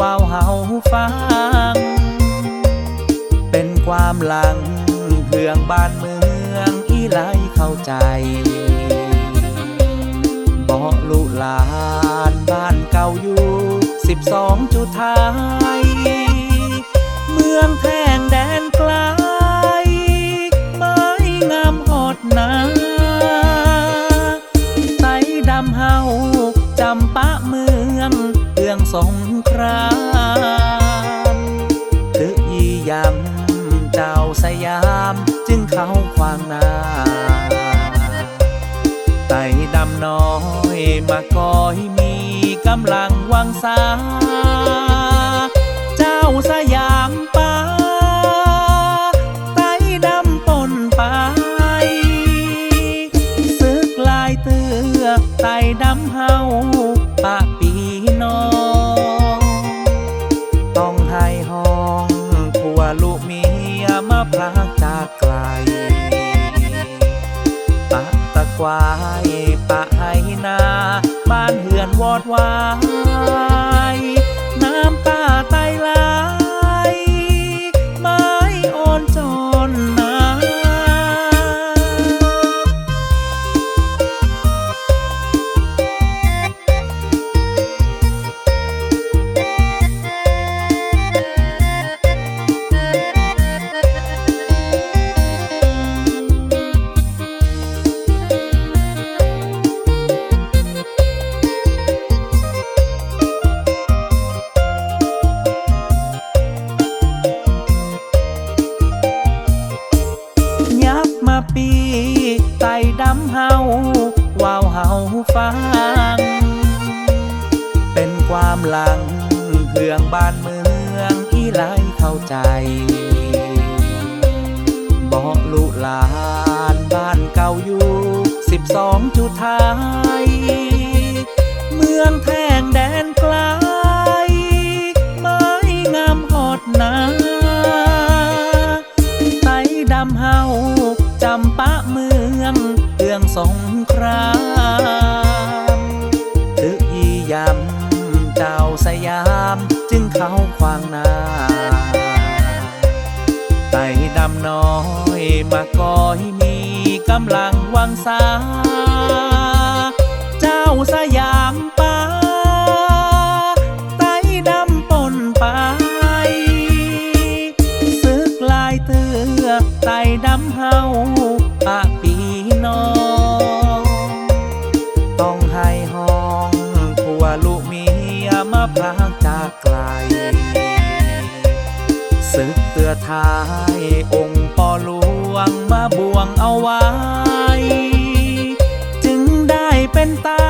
ว่าวเฮาฟัง เป็นความหลังเพื่องบ้านเมืองอีไลเข้าใจบอกลูกหลานบ้านเก่าอยู่สิบสองจุดท้ายเมืองแท่ง ย้ำเจ้าสยามจึงเข้าควางนาไต่ดำน้อยมาก่อยมีกำลังวังสา เจ้าสยามป้า อนวอดวา ฟัง เป็นความหลังเพื่องบ้านเมืองอีไลเข้าใจบอกลูกหลานบ้านเก่าอยู่สิบสองจุดท้ายเมืองแท่งแดนไกลไม้งามหอดนาไตดำเฮา เจ้าสยาม จึงเข้าควางนาไต่ดำน้อยมาก่อยมีกำลังวังสา เจ้าสยามป้า พรากจากไกลศึกเตือทายองค์ปอหลวงมาบวงเอาไว้ จึงได้เป็นตา